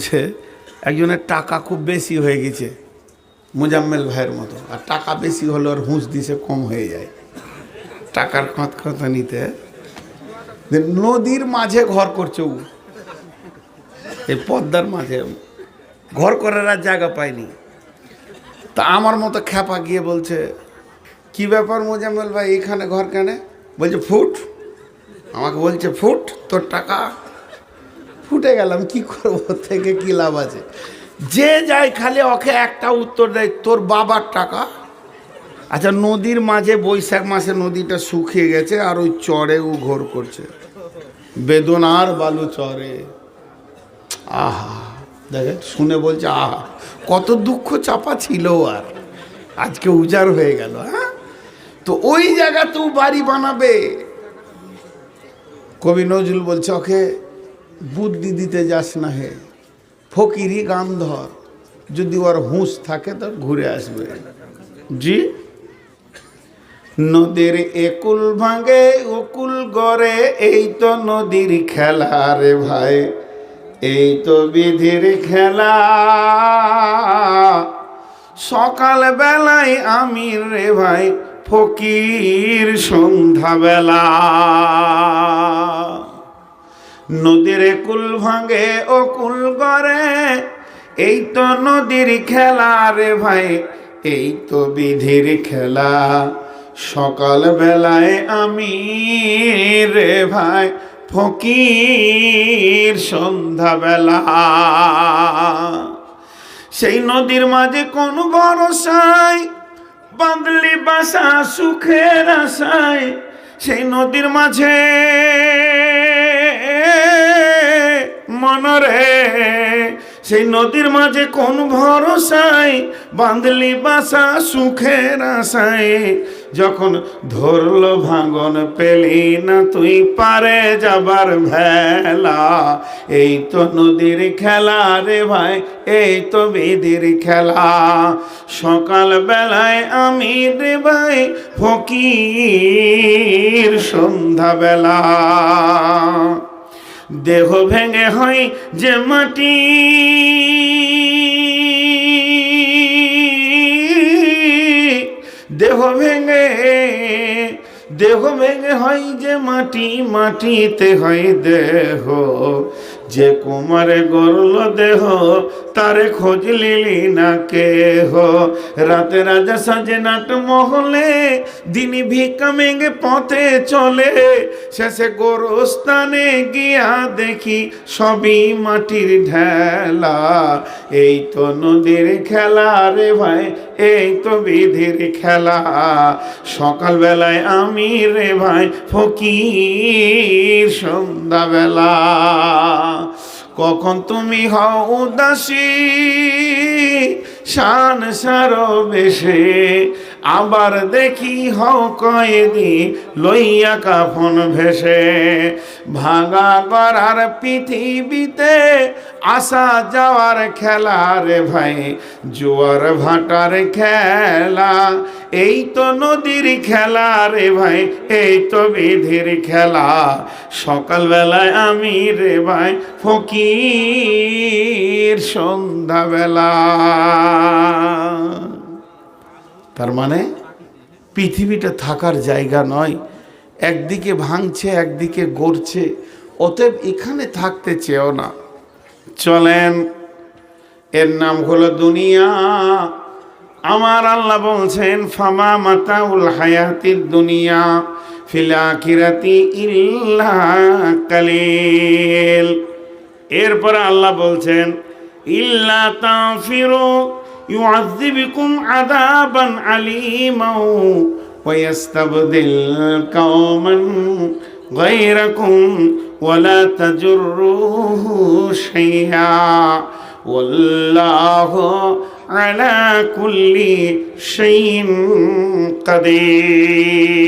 বলছে একজনের টাকা খুব বেশি হয়ে গেছে, মোজাম্মেল ভাইয়ের মতো। আর টাকা বেশি হলে ওর হুঁশ দিছে, কম হয়ে যায়। টাকার খত খত নিতে নদীর মাঝে ঘর করছে ও। এই পদ্মার মাঝে। ঘর করার আর জায়গা পায়নি তা আমার মতো খ্যাপা গিয়ে বলছে, কি ব্যাপার মোজাম্মেল ভাই এখানে ঘর কেনে? বলছে, ফুট। আমাকে বলছে, ফুট, তোর টাকা? ফুটে গেলাম, কি করব? থেকে কি লাভ আছে? যে যায় খালি ওকে একটা উত্তর দেয়, তোর বাবার টাকা? আচ্ছা নদীর মাঝে বৈশাখ মাসে নদীটা শুকিয়ে গেছে আর ওই চরে ও ঘোর করছে। বেদনার বালু চরে। আহা, দেখে শুনে বলছে, আহা, কত দুঃখ চাপা ছিল আর। আজকে উজাড় হয়ে গেল হ্যাঁ? তো ওই জায়গা তো বাড়ি বানাবে। কবি নজরুল বলছে, ওকে বুদ্ধি দিতে যাস না হে ফকিরি গান ধর যদি ওর হুঁশ থাকে তো ঘুরে আসবে। জি? নদীর একুল ভাঙে ওকুল গড়ে, এই তো নদীর খেলা রে ভাই, এই তো বিধির খেলা। সকাল বেলায় আমি রে ভাই, ফকির সন্ধ্যাবেলা। নদীর কুল ভাঙে ও কুল গড়ে। এই তো নদীর খেলা রে ভাই, এই তো বিধির খেলা। সকাল বেলায় আমি রে ভাই ফকির সন্ধ্যাবেলা। সেই নদীর মাঝে কোন ভরসায় বাঁধলি বাসা সুখের আশায়। সেই নদীর মাঝে মনরে। সেই নদীর মাঝে কোন ভরসায় বাঁধলি বাসা সুখের আশায়। যখন ধরলো ভাঙন পেলি না তুই পারে যাবার ভেলা। এই তো নদীর খেলা রে ভাই, এই তো বিধির খেলা। সকাল বেলায় আমি রে ভাই ফকির সন্ধ্যাবেলা। দেহ ভেঙে হয় যে মাটি। দেহ ভেঙে দেহ ভেঙে হয় যে মাটি, মাটিতে হয় দেহ। যে কুমারে গরল দেহ, তারে খোঁজ লিলি না কেহ। রাতে রাজা সাজে নাট মহলে, দিনী ভিক্ষা মেঘে পথে চলে। শেষে গোরস্থানে গিয়া দেখি সবই মাটির ঢেলা। এই তো নদীর খেলা রে ভাই, এই তো বিধির খেলা। সকালবেলায় আমি রে ভাই, ফকির সন্ধ্যাবেলা। কখন তুমি হও উদাসী শান সারো বেশে আবার দেখি হও কয়েদি, লইয়া কাফন ভেসে। ভাঙা গড়ার পৃথিবীতে আসা যাওয়ার খেলা রে ভাই, জোয়ার ভাটার খেলা। এই তো নদীর খেলা রে ভাই, এই তো বিধির খেলা। সকালবেলায় আমি রে ভাই, ফকির সন্ধ্যাবেলা। তার মানে পৃথিবীটা থাকার জায়গা নয়। একদিকে ভাঙছে, একদিকে গড়ছে। অতএব এখানে থাকতে চেয়েও না। চলেন, এর নাম হলো দুনিয়া। আমার আল্লাহ বলছেন, ফামা মাতাউল হায়াতির দুনিয়া, ফিল আখিরাতি ইল্লা কালিল। এরপরে আল্লাহ বলছেন, ইল্লা তাফিরু يعذبكم عذابا عليما ويستبدل قوما غيركم ولا تجروه شيئا والله على كل شيء قدير.